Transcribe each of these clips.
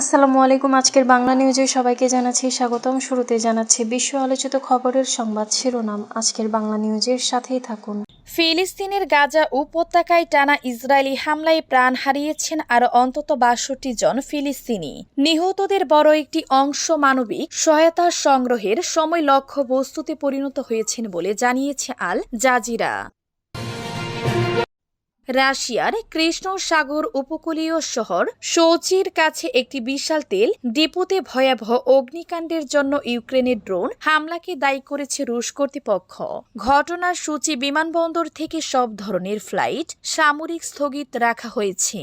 আসসালামু আলাইকুম, আজকের বাংলা নিউজে সবাইকে জানাচ্ছি স্বাগতম। শুরুতে জানাচ্ছি বিশ্ব আলোচিত খবরের সংবাদ শিরোনাম। আজকের বাংলা নিউজের সাথেই থাকুন। ফিলিস্তিনের গাজা উপত্যকায় টানা ইসরায়েলি হামলায় প্রাণ হারিয়েছেন আরও অন্তত বাষট্টি জন ফিলিস্তিনি। নিহতদের বড় একটি অংশ মানবিক সহায়তা সংগ্রহের সময় লক্ষ্য বস্তুতে পরিণত হয়েছেন বলে জানিয়েছে আল জাজিরা। রাশিয়ার কৃষ্ণ সাগর উপকূলীয় শহর সোচির কাছে একটি বিশাল তেল ডিপোতে ভয়াবহ অগ্নিকাণ্ডের জন্য ইউক্রেনের ড্রোন হামলাকে দায়ী করেছে রুশ কর্তৃপক্ষ। ঘটনার সূচি বিমানবন্দর থেকে সব ধরনের ফ্লাইট সামরিক স্থগিত রাখা হয়েছে।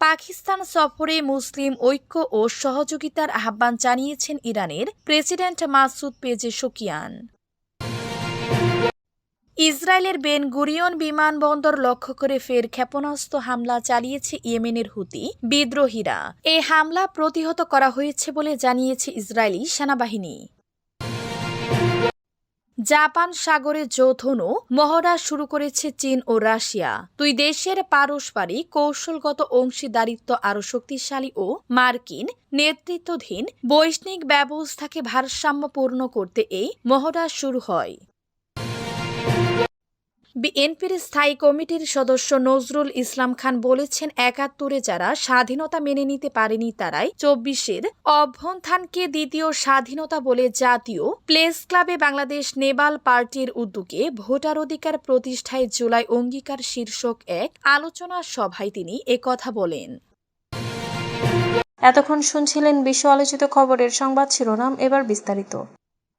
পাকিস্তান সফরে মুসলিম ঐক্য ও সহযোগিতার আহ্বান জানিয়েছেন ইরানের প্রেসিডেন্ট মাসুদ পেজেশকিয়ান ইসরায়েলের বেন গুরিয়ন বিমানবন্দর লক্ষ্য করে ফের ক্ষেপণাস্ত্র হামলা চালিয়েছে ইয়েমেনের হুতি বিদ্রোহীরা। এই হামলা প্রতিহত করা হয়েছে বলে জানিয়েছে ইসরায়েলি সেনাবাহিনী। জাপান সাগরে যৌথ নৌ মহড়া শুরু করেছে চীন ও রাশিয়া। দুই দেশের পারস্পরিক কৌশলগত অংশীদারিত্ব আরও শক্তিশালী ও মার্কিন নেতৃত্বাধীন বৈশ্বিক ব্যবস্থাকে ভারসাম্যপূর্ণ করতে এই মহড়া শুরু হয়। বিএনপির স্থায়ী কমিটির সদস্য নজরুল ইসলাম খান বলেছেন, একাত্তরে যারা স্বাধীনতা মেনে নিতে পারেনি তারাই চব্বিশের অভ্যন্থানকে দ্বিতীয় স্বাধীনতা বলে জাতীয় প্লেস ক্লাবে বাংলাদেশ নেবাল পার্টির উদ্যোগে ভোটার অধিকার প্রতিষ্ঠায় জুলাই অঙ্গীকার শীর্ষক এক আলোচনা সভায় তিনি একথা বলেন। এতক্ষণ শুনছিলেন বিশ্ব আলোচিত খবরের সংবাদ শিরোনাম, এবার বিস্তারিত।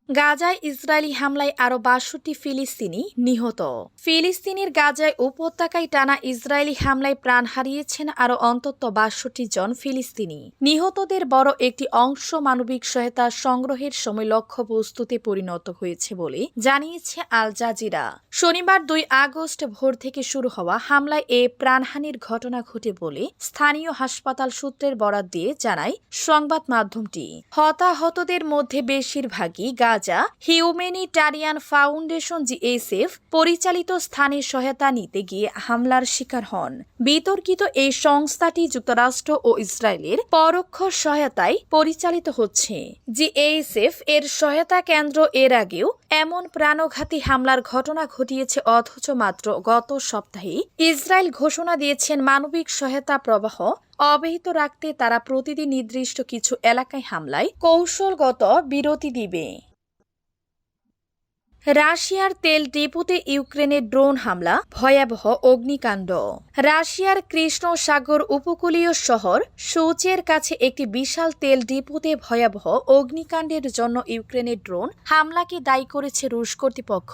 গাজায় ইসরায়েলি হামলায় আরও বাষট্টি ফিলিস্তিনি নিহত। ফিলিস্তিনের গাজায় উপত্যকায় টানা ইসরায়েলি হামলায় প্রাণ হারিয়েছেন আরও অন্তত বাষট্টি জন ফিলিস্তিনি। নিহতদের বড় একটি অংশ মানবিক সহায়তা সংগ্রহের সময় লক্ষ্যবস্তুতে পরিণত হয়েছে বলে জানিয়েছে আল জাজিরা। শনিবার দুই আগস্ট ভোর থেকে শুরু হওয়া হামলায় এ প্রাণহানির ঘটনা ঘটে বলে স্থানীয় হাসপাতাল সূত্রের বরাত দিয়ে জানায় সংবাদ মাধ্যমটি। হতাহতদের মধ্যে বেশিরভাগই গাজা হিউম্যানিটারিয়ান ফাউন্ডেশন জিএসএফ পরিচালিত স্থানে সহায়তা নিতে গিয়ে হামলার শিকার হন। বিতর্কিত এই সংস্থাটি যুক্তরাষ্ট্র ও ইসরায়েলের পরোক্ষ সহায়তায় পরিচালিত হচ্ছে। জিএসএফ এর সহায়তা কেন্দ্র এর আগেও এমন প্রাণঘাতী হামলার ঘটনা ঘটিয়েছে অথচ মাত্র গত সপ্তাহে ইসরায়েল ঘোষণা দিয়েছেন মানবিক সহায়তা প্রবাহ অব্যাহত রাখতে তারা প্রতিদিন নির্দিষ্ট কিছু এলাকায় হামলায় কৌশলগত বিরতি দিবে। রাশিয়ার তেল ডিপোতে ইউক্রেনের ড্রোন হামলা, ভয়াবহ অগ্নিকাণ্ড। রাশিয়ার কৃষ্ণ সাগর উপকূলীয় শহর সৌচের কাছে একটি বিশাল তেল ডিপোতে ভয়াবহ অগ্নিকাণ্ডের জন্য ইউক্রেনের ড্রোন হামলাকে দায়ী করেছে রুশ কর্তৃপক্ষ।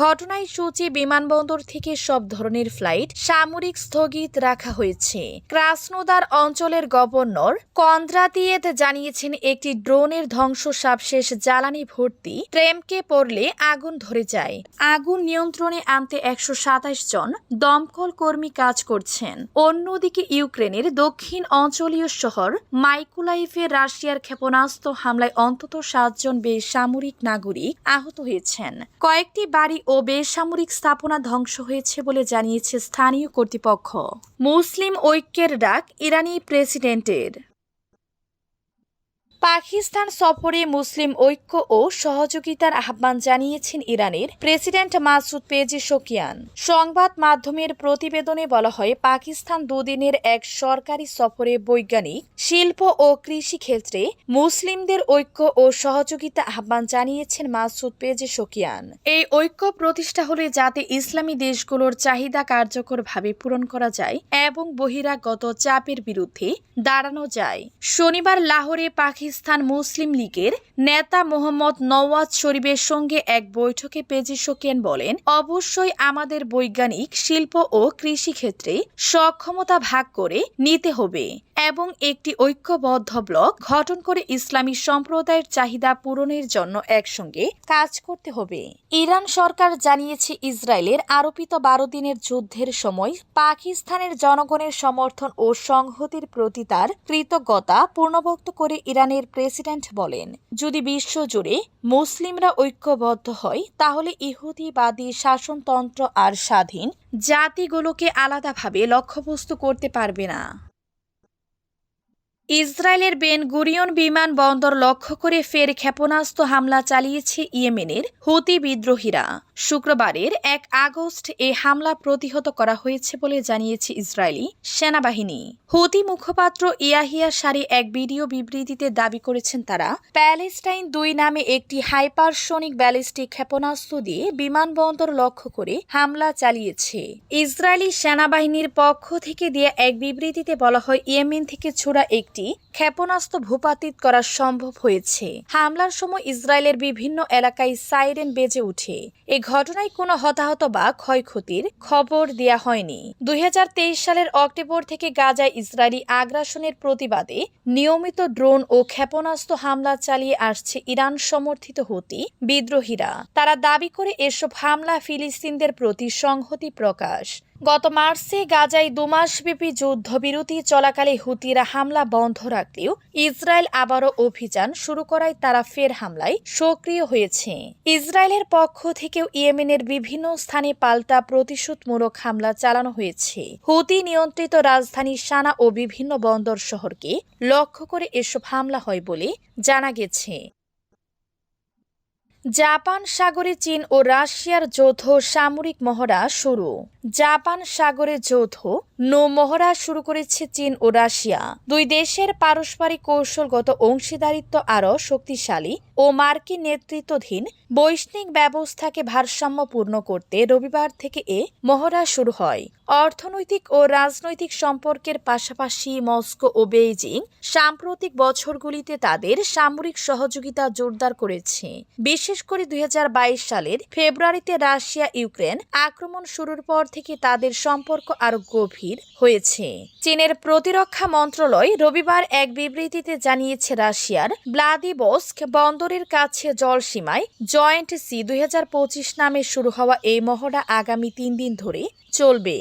ঘটনায় সূচি বিমানবন্দর থেকে সব ধরনের ফ্লাইট সামরিক স্থগিত রাখা হয়েছে। ক্রাসনোদার অঞ্চলের গভর্নর কন্দ্রাতিয়েত জানিয়েছেন, একটি ড্রোনের ধ্বংস সাবশেষ জ্বালানি ভর্তি ট্রেমকে পড়লে আগুন ধরে যায়। আগুন নিয়ন্ত্রণে আনতে একশো সাতাশ জন দমকল কর্মী কাজ করছেন। অন্যদিকে ইউক্রেনের দক্ষিণ অঞ্চলীয় শহর মাইকুলাইফে রাশিয়ার ক্ষেপণাস্ত্র হামলায় অন্তত সাতজন বেসামরিক নাগরিক আহত হয়েছেন। কয়েকটি বাড়ি ও বেসামরিক স্থাপনা ধ্বংস হয়েছে বলে জানিয়েছে স্থানীয় কর্তৃপক্ষ। মুসলিম ঐক্যের ডাক ইরানি প্রেসিডেন্টের। পাকিস্তান সফরে মুসলিম ঐক্য ও সহযোগিতার আহ্বান জানিয়েছেন ইরানের প্রেসিডেন্ট মাসুদ পেজি পেজেশকিয়ান সংবাদ মাধ্যমের প্রতিবেদনে বলা হয়, পাকিস্তান দুদিনের এক সরকারি সফরে বৈজ্ঞানিক, শিল্প ও কৃষি ক্ষেত্রে মুসলিমদের ঐক্য ও সহযোগিতা আহ্বান জানিয়েছেন মাসুদ পেজেশকিয়ান এই ঐক্য প্রতিষ্ঠা হলে যাতে ইসলামী দেশগুলোর চাহিদা কার্যকরভাবে পূরণ করা যায় এবং বহিরাগত চাপের বিরুদ্ধে দাঁড়ানো যায়। শনিবার লাহোরে পাকিস্তান মুসলিম লীগের নেতা মোহাম্মদ নওয়াজ শরীফের সঙ্গে এক বৈঠকে পেজিশোকেন বলেন, অবশ্যই আমাদের বৈজ্ঞানিক, শিল্প ও কৃষি ক্ষেত্রে সক্ষমতা ভাগ করে নিতে হবে এবং একটি ঐক্যবদ্ধ ব্লক গঠন করে ইসলামী সম্প্রদায়ের চাহিদা পূরণের জন্য একসঙ্গে কাজ করতে হবে। ইরান সরকার জানিয়েছে, ইসরায়েলের আরোপিত বারো দিনের যুদ্ধের সময় পাকিস্তানের জনগণের সমর্থন ও সংহতির প্রতি তার কৃতজ্ঞতা পূর্ণবক্ত করে ইরানের প্রেসিডেন্ট বলেন, যদি বিশ্বজুড়ে মুসলিমরা ঐক্যবদ্ধ হয়, তাহলে ইহুদিবাদী শাসনতন্ত্র আর স্বাধীন জাতিগুলোকে আলাদাভাবে লক্ষ্যবস্তু করতে পারবে না। ইসরায়েলের বেন গুরিয়ন বিমানবন্দর লক্ষ্য করে ফের ক্ষেপণাস্ত্র হামলা চালিয়েছে ইয়েমেনের হুতি বিদ্রোহীরা। শুক্রবারের এক আগস্ট এ হামলা প্রতিহত করা হয়েছে বলে জানিয়েছে ইসরায়েলি সেনাবাহিনী। হুতি মুখপাত্র ইয়াহিয়া সারি এক ভিডিও বিবৃতিতে দাবি করেছেন তারা, প্যালেস্টাইন দুই নামে একটি হাইপারসোনিক ব্যালিস্টিক ক্ষেপণাস্ত্র দিয়ে বিমানবন্দর লক্ষ্য করে হামলা চালিয়েছে। ইসরায়েলি সেনাবাহিনীর পক্ষ থেকে দেয়া এক বিবৃতিতে বলা হয়, ইয়েমেন থেকে ছোড়া একটি ক্ষেপণাস্ত্র ভূপাতিত করা সম্ভব হয়েছে। হামলার সময় ইসরায়েলের বিভিন্ন এলাকায় সাইরেন বেজে ওঠে। এ ঘটনায় কোনো হতাহত বা ক্ষয়ক্ষতির খবর দেয়া হয়নি। দুই হাজার তেইশ সালের অক্টোবর থেকে গাজায় ইসরায়েলি আগ্রাসনের প্রতিবাদে নিয়মিত ড্রোন ও ক্ষেপণাস্ত্র হামলা চালিয়ে আসছে ইরান সমর্থিত হতি বিদ্রোহীরা। তারা দাবি করে এসব হামলা ফিলিস্তিনদের প্রতি সংহতি প্রকাশ। গত মার্চে গাজায় দুমাসব্যাপী যুদ্ধবিরতি চলাকালে হুতিরা হামলা বন্ধ রাখলেও ইসরায়েল আবারও অভিযান শুরু করায় তারা ফের হামলায় সক্রিয় হয়েছে। ইসরায়েলের পক্ষ থেকেও ইয়েমেনের বিভিন্ন স্থানে পাল্টা প্রতিশোধমূলক হামলা চালানো হয়েছে। হুতি নিয়ন্ত্রিত রাজধানী সানা ও বিভিন্ন বন্দর শহরকে লক্ষ্য করে এসব হামলা হয় বলে জানা গেছে। জাপান, সাগরে চীন ও রাশিয়ার যৌথ সামরিক মহড়া শুরু। জাপান সাগরে যৌথ নৌ মহড়া শুরু করেছে চীন ও রাশিয়া। দুই দেশের পারস্পরিক কৌশলগত অংশীদারিত্ব আরও শক্তিশালী ও মার্কিন নেতৃত্বাধীন বৈশ্বিক ব্যবস্থাকে ভারসাম্যপূর্ণ করতে রবিবার থেকে এ মহড়া শুরু হয়। অর্থনৈতিক ও রাজনৈতিক সম্পর্কের পাশাপাশি মস্কো ও বেইজিং সাম্প্রতিক বছরগুলিতে তাদের সামরিক সহযোগিতা জোরদার করেছে। বিশেষ করে দুই হাজার বাইশ সালের ফেব্রুয়ারিতে রাশিয়া ইউক্রেন আক্রমণ শুরুর পর থেকে তাদের সম্পর্ক আরও গভীর হয়েছে। চীনের প্রতিরক্ষা মন্ত্রণালয় রবিবার এক বিবৃতিতে জানিয়েছে, রাশিয়ার ব্লাদিবস্ক বন্দরের কাছে জলসীমায় জয়েন্ট সি দুই নামে শুরু হওয়া এই মহড়া আগামী তিন দিন ধরে চলবে।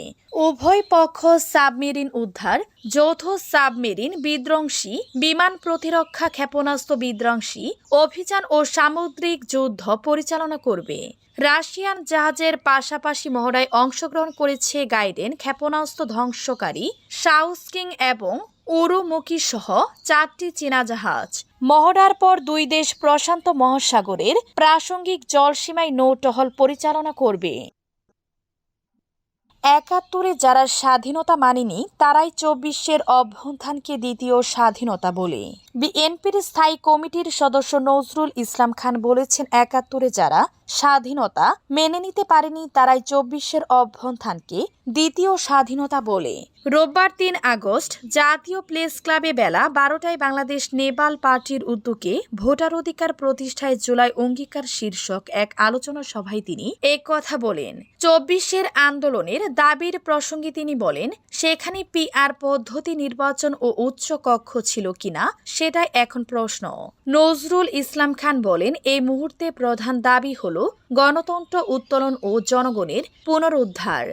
উভয় পক্ষ সাবমেরিন উদ্ধার, যৌথ সাবমেরিন বিধ্বংসী, বিমান প্রতিরক্ষা ক্ষেপণাস্ত্র বিধ্বংসী অভিযান ও সামুদ্রিক যুদ্ধ পরিচালনা করবে। রাশিয়ান জাহাজের পাশাপাশি মহড়ায় অংশগ্রহণ করেছে গাইডেন ক্ষেপণাস্ত্র ধ্বংসকারী সাউস্কিং এবং উরুমুখী সহ চারটি চীনা জাহাজ মহড়ার পর দুই দেশ প্রশান্ত মহাসাগরের প্রাসঙ্গিক জলসীমায় নৌটহল পরিচালনা করবে। একাত্তরে যারা স্বাধীনতা মানেনি, তারাই চব্বিশের অভ্যুত্থানকে দ্বিতীয় স্বাধীনতা বলে। বিএনপির স্থায়ী কমিটির সদস্য নজরুল ইসলাম খান বলেছেন, একাত্তরে যারা স্বাধীনতা মেনে নিতে পারেনি, তারাই চব্বিশের অভ্যুত্থানকে দ্বিতীয় স্বাধীনতা বলে। রোববার তিন আগস্ট, জাতীয় প্লেস ক্লাবে বেলা বারোটায় বাংলাদেশ নেপাল পার্টির উদ্যোগে ভোটার অধিকার প্রতিষ্ঠায় জুলাই অঙ্গীকার শীর্ষক এক আলোচনা সভায় তিনি এক কথা বলেন, চব্বিশের আন্দোলনের দাবির প্রসঙ্গে তিনি বলেন, সেখানে পিআর পদ্ধতি নির্বাচন ও উচ্চ কক্ষ ছিল কিনা, সেটাই এখন প্রশ্ন। নজরুল ইসলাম খান বলেন, এই মুহূর্তে প্রধান দাবি হল গণতন্ত্র উত্তোলন ও জনগণের পুনরুদ্ধার।